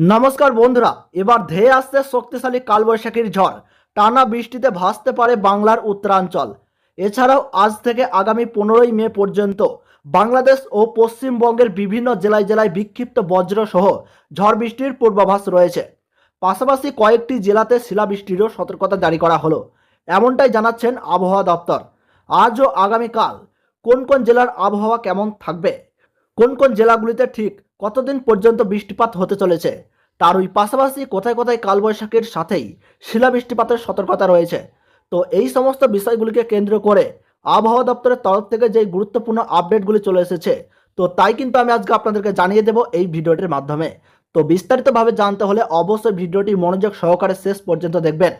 নমস্কার বন্ধুরা, এবার ধেয়ে আসছে শক্তিশালী কালবৈশাখীর ঝড়। টানা বৃষ্টিতে ভাসতে পারে বাংলার উত্তরাঞ্চল। এছাড়াও আজ থেকে আগামী পনেরোই মে পর্যন্ত বাংলাদেশ ও পশ্চিমবঙ্গের বিভিন্ন জেলায় জেলায় বিক্ষিপ্ত বজ্র সহ ঝড় বৃষ্টির পূর্বাভাস রয়েছে। পাশাপাশি কয়েকটি জেলাতে শিলাবৃষ্টিরও সতর্কতা জারি করা হলো। এমনটাই জানাচ্ছেন আবহাওয়া দপ্তর। আজ ও আগামীকাল কোন কোন জেলার আবহাওয়া কেমন থাকবে? কোন কোন জেলাগুলিতে ঠিক কতদিন পর্যন্ত বৃষ্টিপাত হতে চলেছে? তার ওই পাশাপাশি কোথায় কোথায় কালবৈশাখীর সাথেই শিলা বৃষ্টিপাতের সতর্কতা রয়েছে। তো এই সমস্ত বিষয়গুলিকে কেন্দ্র করে আবহাওয়া দপ্তরের তরফ থেকে যে গুরুত্বপূর্ণ আপডেটগুলি চলে এসেছে, তো তাই কিন্তু আমি আজকে আপনাদেরকে জানিয়ে দেব এই ভিডিওটির মাধ্যমে। তো বিস্তারিতভাবে জানতে হলে অবশ্যই ভিডিওটি মনোযোগ সহকারে শেষ পর্যন্ত দেখবেন।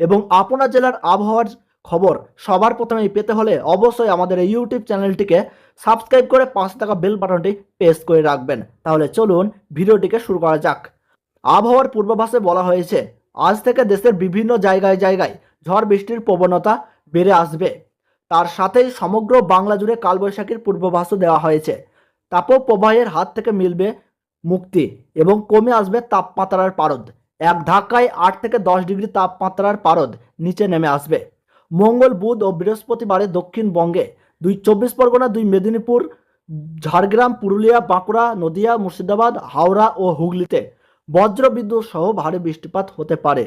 এবং আপনার জেলার আবহাওয়ার খবর সবার প্রথমেই পেতে হলে অবশ্যই আমাদের এই ইউটিউব চ্যানেলটিকে সাবস্ক্রাইব করে পাঁচ টাকা বেল বাটনটি প্রেস করে রাখবেন। তাহলে চলুন ভিডিওটিকে শুরু করা যাক। আবহাওয়ার পূর্বাভাসে বলা হয়েছে, আজ থেকে দেশের বিভিন্ন জায়গায় জায়গায় ঝড় বৃষ্টির প্রবণতা বেড়ে আসবে। তার সাথেই সমগ্র বাংলা জুড়ে কালবৈশাখীর পূর্বাভাসও দেওয়া হয়েছে। তাপপ্রবাহের হাত থেকে মিলবে মুক্তি এবং কমে আসবে তাপমাত্রার পারদ। এক ধাক্কায় আট থেকে দশ ডিগ্রি তাপমাত্রার পারদ নিচে নেমে আসবে। মঙ্গল, বুধ ও বৃহস্পতিবারে দক্ষিণবঙ্গে দুই চব্বিশ পরগনা, দুই মেদিনীপুর, ঝাড়গ্রাম, পুরুলিয়া, বাঁকুড়া, নদিয়া, মুর্শিদাবাদ, হাওড়া ও হুগলিতে বজ্রবিদ্যুৎ সহ ভারী বৃষ্টিপাত হতে পারে।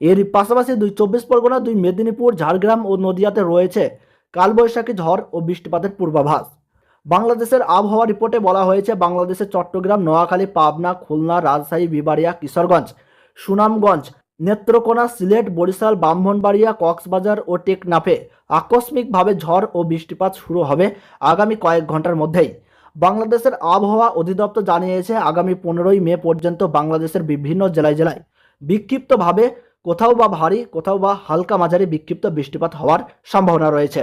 এর পাশাপাশি দুই চব্বিশ পরগনা, দুই মেদিনীপুর, ঝাড়গ্রাম ও নদিয়াতে রয়েছে কালবৈশাখী ঝড় ও বৃষ্টিপাতের পূর্বাভাস। বাংলাদেশের আবহাওয়া রিপোর্টে বলা হয়েছে, বাংলাদেশের চট্টগ্রাম, নোয়াখালী, পাবনা, খুলনা, রাজশাহী, বিবাড়িয়া, কিশোরগঞ্জ, সুনামগঞ্জ নেত্রকোনা, সিলেট, বরিশাল, ব্রাহ্মণবাড়িয়া, কক্সবাজার ও টেকনাফে আকস্মিকভাবে ঝড় ও বৃষ্টিপাত শুরু হবে আগামী কয়েক ঘণ্টার মধ্যেই। বাংলাদেশের আবহাওয়া অধিদপ্তর জানিয়েছে, আগামী পনেরোই মে পর্যন্ত বাংলাদেশের বিভিন্ন জেলায় জেলায় বিক্ষিপ্তভাবে কোথাও বা ভারী, কোথাও বা হালকা মাঝারি বিক্ষিপ্ত বৃষ্টিপাত হওয়ার সম্ভাবনা রয়েছে।